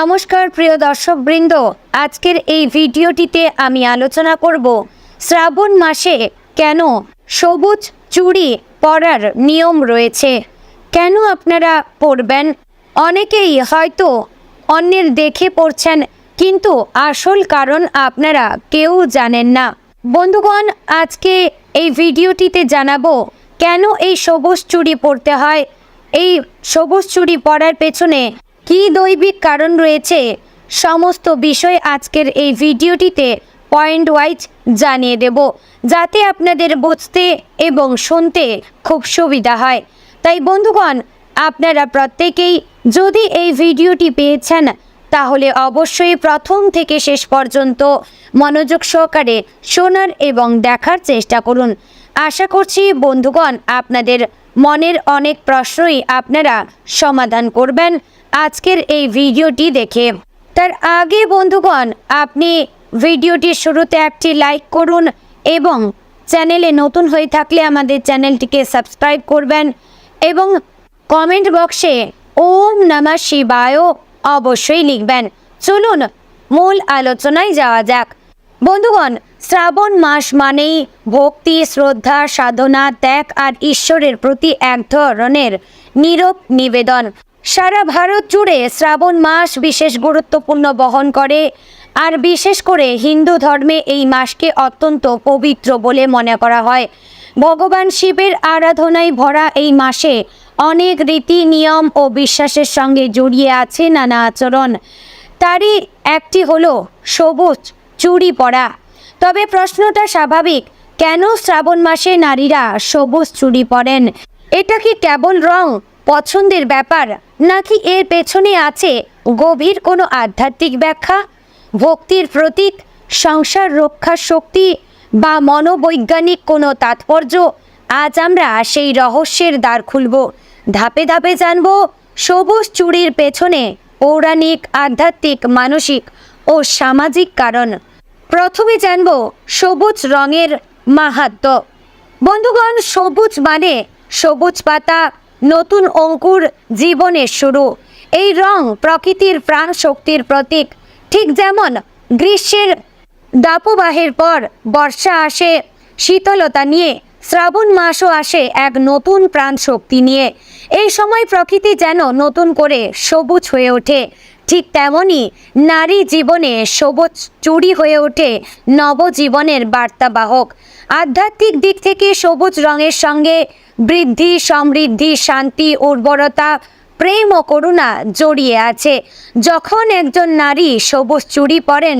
নমস্কার, প্রিয় দর্শক বৃন্দ আজকের এই ভিডিওটিতে আমি আলোচনা করব শ্রাবণ মাসে কেন সবুজ চুড়ি পরার নিয়ম রয়েছে? কেন আপনারা পরবেন? অনেকেই হয়তো অন্যের দেখে পড়ছেন কিন্তু আসল কারণ আপনারা কেউ জানেন না। বন্ধুগণ, আজকে এই ভিডিওটিতে জানাব কেন এই সবুজ চুড়ি পরতে হয়? এই সবুজ চুড়ি পরার পেছনে কী দৈবিক কারণ রয়েছে? সমস্ত বিষয় আজকের এই ভিডিওটিতে পয়েন্ট ওয়াইজ জানিয়ে দেব, যাতে আপনাদের বুঝতে এবং শুনতে খুব সুবিধা হয়। তাই বন্ধুগণ, আপনারা প্রত্যেকেই যদি এই ভিডিওটি পেয়েছেন, তাহলে অবশ্যই প্রথম থেকে শেষ পর্যন্ত মনোযোগ সহকারে শোনার এবং দেখার চেষ্টা করুন। আশা করছি বন্ধুগণ, আপনাদের মনের অনেক প্রশ্নই আপনারা সমাধান করবেন। আজকের এই ভিডিওটি দেখে। তার আগে বন্ধুগণ, আপনি ভিডিওটির শুরুতে একটি লাইক করুন এবং চ্যানেলে নতুন হয়ে থাকলে আমাদের চ্যানেলটিকে সাবস্ক্রাইব করবেন এবং কমেন্ট বক্সে ওম নমঃ শিবায় অবশ্যই লিখবেন। চলুন, মূল আলোচনায় যাওয়া যাক। বন্ধুগণ, শ্রাবণ মাস মানেই ভক্তি, শ্রদ্ধা, সাধনা, ত্যাগ আর ঈশ্বরের প্রতি এক ধরনের নীরব নিবেদন। সারা ভারত জুড়ে শ্রাবণ মাস বিশেষ গুরুত্বপূর্ণ বহন করে, আর বিশেষ করে হিন্দু ধর্মে এই মাসকে অত্যন্ত পবিত্র বলে মনে করা হয়। ভগবান শিবের আরাধনায় ভরা এই মাসে অনেক রীতি নিয়ম ও বিশ্বাসের সঙ্গে জড়িয়ে আছে নানা আচরণ। তারই একটি হলো সবুজ চুড়ি পরা। তবে প্রশ্নটা স্বাভাবিক, কেন শ্রাবণ মাসে নারীরা সবুজ চুড়ি পরেন? এটা কি কেবল রং পছন্দের ব্যাপার, নাকি এর পেছনে আছে গভীর কোনো আধ্যাত্মিক ব্যাখ্যা? ভক্তির প্রতীক, সংসার রক্ষার শক্তি বা মনোবৈজ্ঞানিক কোনো তাৎপর্য? আজ আমরা সেই রহস্যের দ্বার খুলব, ধাপে ধাপে জানব সবুজ চুড়ির পেছনে পৌরাণিক, আধ্যাত্মিক, মানসিক ও সামাজিক কারণ। প্রথমে জানব সবুজ রঙের মাহাত্ম বন্ধুগণ, সবুজ মানে সবুজ পাতা নতুন অঙ্কুর জীবনের শুরু। এই রং প্রকৃতির প্রাণ শক্তির প্রতীক। ঠিক যেমন গ্রীষ্মের দাপবাহের পর বর্ষা আসে, শীতলতা নিয়ে শ্রাবণ মাসও আসে এক নতুন প্রাণ শক্তি নিয়ে। এই সময় প্রকৃতি যেন নতুন করে সবুজ হয়ে ওঠে। ঠিক তেমনই নারী জীবনে সবুজ চুরি হয়ে ওঠে নবজীবনের বার্তাবাহক। আধ্যাত্মিক দিক থেকে সবুজ রঙের সঙ্গে বৃদ্ধি, সমৃদ্ধি, শান্তি, উর্বরতা, প্রেম ও করুণা জড়িয়ে আছে। যখন একজন নারী সবুজ চুরি পরেন,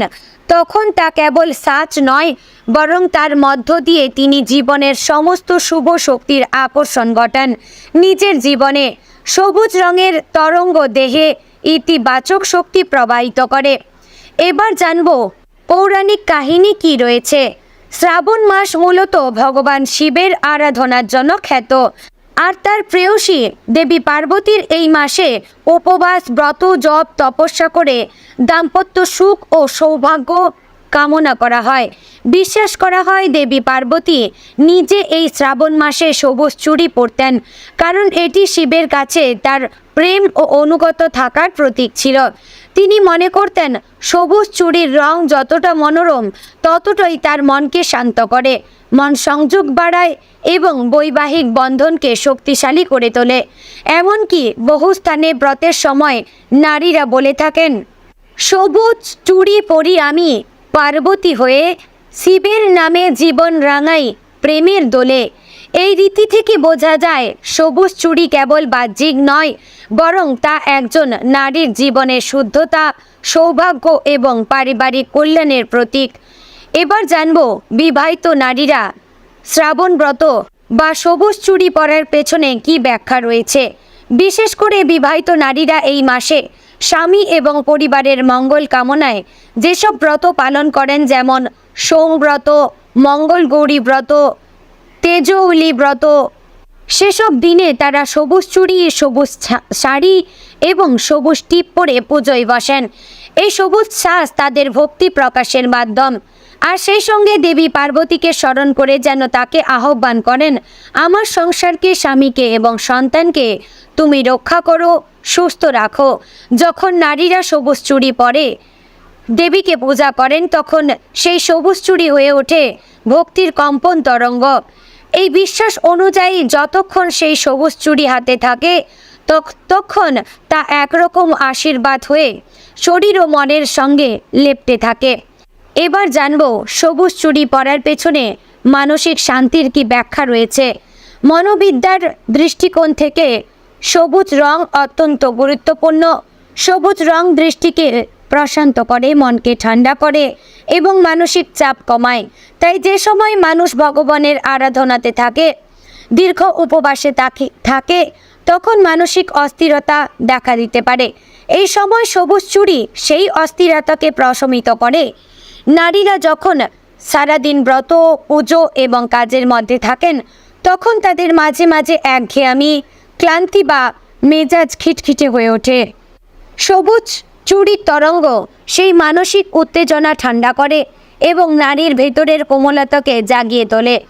তখন তা কেবল সাজ নয়, বরং তার মধ্য দিয়ে তিনি জীবনের সমস্ত শুভ শক্তির আকর্ষণ ঘটান। নিজের জীবনে সবুজ রঙের তরঙ্গ দেহে ইতিবাচক শক্তি প্রবাহিত করে। এবার জানব, পৌরাণিক কাহিনী কি রয়েছে? শ্রাবণ মাস মূলত ভগবান শিবের আরাধনার জন্য খ্যাত। আর তার প্রেয়সী দেবী পার্বতীর এই মাসে উপবাস, ব্রত, জপ, তপস্যা করে দাম্পত্য সুখ ও সৌভাগ্য কামনা করা হয়। বিশ্বাস করা হয় দেবী পার্বতী নিজে এই শ্রাবণ মাসে সবুজ চুড়ি পরতেন, কারণ এটি শিবের কাছে তার প্রেম ও অনুগত থাকার প্রতীক ছিল। তিনি মনে করতেন, সবুজ চুড়ির রং যতটা মনোরম, ততটাই তার মনকে শান্ত করে। মন সংযোগ বাড়ায় এবং বৈবাহিক বন্ধনকে শক্তিশালী করে তোলে। এমনকি বহু স্থানে ব্রতের সময় নারীরা বলে থাকেন, সবুজ চুড়ি পরি আমি পার্বতী হয়ে শিবের নামে জীবন রাঙাই প্রেমের দোলে। এই রীতি থেকে বোঝা যায়, সবুজ চুড়ি কেবল বাহ্যিক নয়, বরং তা একজন নারীর জীবনের শুদ্ধতা, সৌভাগ্য এবং পারিবারিক কল্যাণের প্রতীক। এবার জানব, বিবাহিত নারীরা শ্রাবণ ব্রত বা সবুজ চুড়ি পরার পেছনে কি ব্যাখ্যা রয়েছে? বিশেষ করে বিবাহিত নারীরা এই মাসে স্বামী এবং পরিবারের মঙ্গল কামনায় যেসব ব্রত পালন করেন, যেমন সোমব্রত মঙ্গল গৌরী ব্রত, তেজৌলি ব্রত, সেসব দিনে তারা সবুজ চুড়ি, সবুজ শাড়ি এবং সবুজ টিপ পরে পুজোয় বসেন। এই সবুজ শ্বাস তাদের ভক্তি প্রকাশের মাধ্যম। আর সেই সঙ্গে দেবী পার্বতীকে স্মরণ করে যেন তাকে আহ্বান করেন, আমার সংসারকে, স্বামীকে এবং সন্তানকে তুমি রক্ষা করো, সুস্থ রাখো। যখন নারীরা সবুজ চুড়ি পরে, দেবীকে পূজা করেন, তখন সেই সবুজ চুরি হয়ে ওঠে ভক্তির কম্পন তরঙ্গ। এই বিশ্বাস অনুযায়ী যতক্ষণ সেই সবুজ চুরি হাতে থাকে ততক্ষণ তা একরকম আশীর্বাদ হয়ে শরীর ও মনের সঙ্গে লেপটে থাকে। এবার জানব, সবুজ চুড়ি পরার পেছনে মানসিক শান্তির কি ব্যাখ্যা রয়েছে। মনোবিদ্যার দৃষ্টিকোণ থেকে সবুজ রং অত্যন্ত গুরুত্বপূর্ণ। সবুজ রং দৃষ্টিকে প্রশান্ত করে, মনকে ঠান্ডা করে এবং মানসিক চাপ কমায়। তাই যে সময় মানুষ ভগবানের আরাধনাতে থাকে, দীর্ঘ উপবাসে থাকে থাকে, তখন মানসিক অস্থিরতা দেখা দিতে পারে। এই সময় সবুজ চুড়ি সেই অস্থিরতাকে প্রশমিত করে। নারীরা যখন সারাদিন ব্রত, পুজো এবং কাজের মধ্যে থাকেন, তখন তাদের মাঝে মাঝে একঘেয়ামি, ক্লান্তি বা মেজাজ খিটখিটে হয়ে ওঠে। সবুজ চুরির তরঙ্গ সেই মানসিক উত্তেজনা ঠান্ডা করে এবং নারীর ভেতরের কোমলতাকে জাগিয়ে তোলে।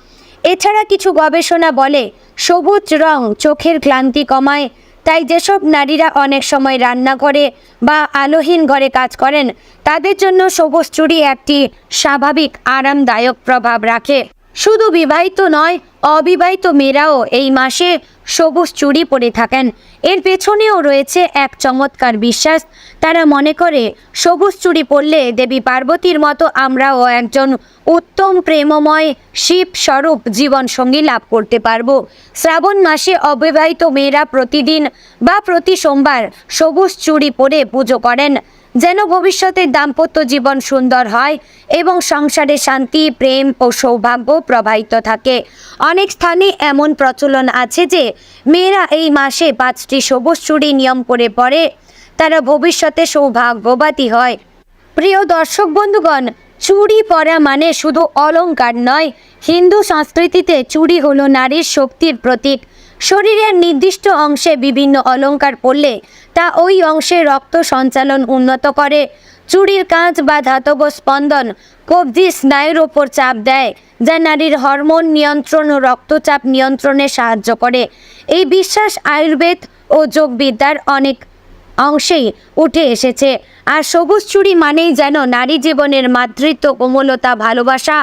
এছাড়া কিছু গবেষণা বলে সবুজ রং চোখের ক্লান্তি কমায় তাই যেসব নারীরা অনেক সময় রান্না করে বা আলোহীন ঘরে কাজ করেন, তাদের জন্য সবুজ চুরি একটি স্বাভাবিক, আরামদায়ক প্রভাব রাখে। শুধু বিবাহিত নয় অবিবাহিত মেয়েরাও এই মাসে সবুজ চুড়ি পরে থাকেন। এর পেছনেও রয়েছে এক চমৎকার বিশ্বাস। তারা মনে করে, সবুজ চুড়ি পরলে দেবী পার্বতীর মতো আমরাও একজন উত্তম প্রেমময় শিব স্বরূপ জীবনসঙ্গী লাভ করতে পারব। শ্রাবণ মাসে অবিবাহিত মেয়েরা প্রতিদিন বা প্রতি সোমবার সবুজ চুড়ি পরে পুজো করেন। যেন ভবিষ্যতের দাম্পত্য জীবন সুন্দর হয় এবং সংসারে শান্তি, প্রেম ও সৌভাগ্য প্রবাহিত থাকে। অনেক স্থানে এমন প্রচলন আছে যে, মেয়েরা এই মাসে পাঁচটি সবুজ চুরি নিয়ম করে পড়ে তারা ভবিষ্যতে সৌভাগ্যবাদী হয়। প্রিয় দর্শক বন্ধুগণ, চুড়ি পরা মানে শুধু অলংকার নয়, হিন্দু সংস্কৃতিতে চুরি হলো নারীর শক্তির প্রতীক। শরীরের নির্দিষ্ট অংশে বিভিন্ন অলঙ্কার পড়লে তা ওই অংশে রক্ত সঞ্চালন উন্নত করে। চুড়ির কাঁচ বা ধাতব স্পন্দন কবজি স্নায়ুর ওপর চাপ দেয়, যা নারীর হরমোন নিয়ন্ত্রণ ও রক্তচাপ নিয়ন্ত্রণে সাহায্য করে। এই বিশ্বাস আয়ুর্বেদ ও যোগবিদ্যার অনেক অংশেই উঠে এসেছে। আর সবুজ চুড়ি মানেই যেন নারী জীবনের মাতৃত্ব, কোমলতা, ভালোবাসা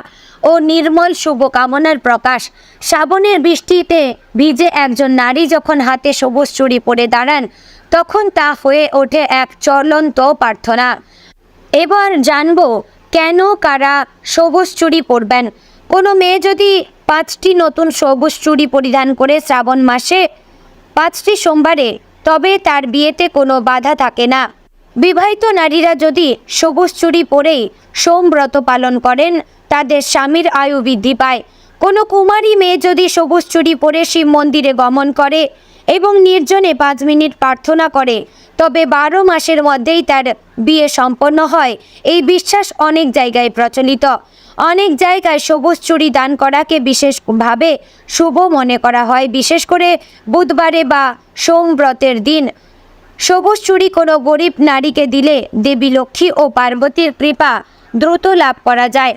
ও নির্মল শুভকামনার প্রকাশ। শ্রাবণের বৃষ্টিতে ভিজে একজন নারী যখন হাতে সবুজ চুড়ি পরে দাঁড়ান, তখন তা হয়ে ওঠে এক চলন্ত প্রার্থনা। এবার জানব, কেন কারা সবুজ চুড়ি পরবেন? কোনো মেয়ে যদি পাঁচটি নতুন সবুজ চুড়ি পরিধান করে শ্রাবণ মাসে, পাঁচটি সোমবারে তবে তার বিয়েতে কোনো বাধা থাকে না। বিবাহিত নারীরা যদি সবুজ চুড়ি পরেই সোমব্রত পালন করেন, তাদের স্বামীর আয়ু বৃদ্ধি পায়। কোনো কুমারী মেয়ে যদি সবুজ চুড়ি পরে শিব মন্দিরে গমন করে এবং নির্জনে পাঁচ মিনিট প্রার্থনা করে, তবে বারো মাসের মধ্যেই তার বিয়ে সম্পন্ন হয়। এই বিশ্বাস অনেক জায়গায় প্রচলিত। অনেক জায়গায় সবুজ চুরি দান করাকে বিশেষভাবে শুভ মনে করা হয়। বিশেষ করে বুধবারে বা সোমব্রতের দিন। সবুজ চুরি কোনো গরিব নারীকে দিলে দেবী লক্ষ্মী ও পার্বতীর কৃপা দ্রুত লাভ করা যায়।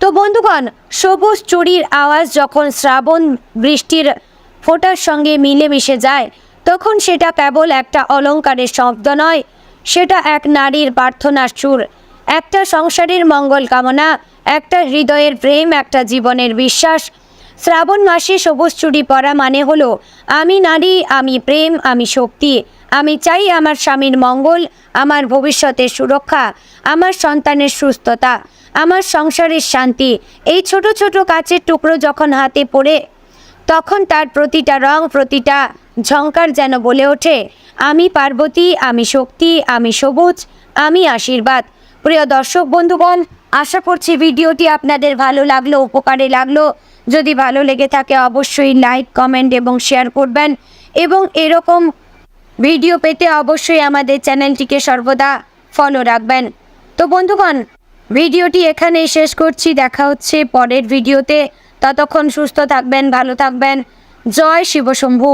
তো বন্ধুগণ, সবুজ চুরির আওয়াজ যখন শ্রাবণ বৃষ্টির ফোঁটার সঙ্গে মিলেমিশে যায়, তখন সেটা কেবল একটা অলংকারের শব্দ নয়, সেটা এক নারীর প্রার্থনার সুর। একটা সংসারের মঙ্গল কামনা, একটা হৃদয়ের প্রেম, একটা জীবনের বিশ্বাস। শ্রাবণ মাসে সবুজ চুড়ি পরা মানে হলো, আমি নারী, আমি প্রেম, আমি শক্তি। আমি চাই আমার স্বামীর মঙ্গল, আমার ভবিষ্যতের সুরক্ষা, আমার সন্তানের সুস্থতা, আমার সংসারের শান্তি। এই ছোট ছোট কাচের টুকরো যখন হাতে পড়ে, তখন তার প্রতিটা রং, প্রতিটা ঝঙ্কার যেন বলে ওঠে, আমি পার্বতী, আমি শক্তি, আমি সবুজ, আমি আশীর্বাদ। প্রিয় দর্শক বন্ধুগণ, আশা করছি ভিডিওটি আপনাদের ভালো লাগল, উপকারে লাগল। যদি ভালো লেগে থাকে অবশ্যই লাইক, কমেন্ট এবং শেয়ার করবেন এবং এরকম ভিডিও পেতে অবশ্যই আমাদের চ্যানেলটিকে সর্বদা ফলো রাখবেন। তো বন্ধুগণ, ভিডিওটি এখানেই শেষ করছি। দেখা হচ্ছে পরের ভিডিওতে। ততক্ষণ সুস্থ থাকবেন, ভালো থাকবেন। জয় শিবশম্ভু।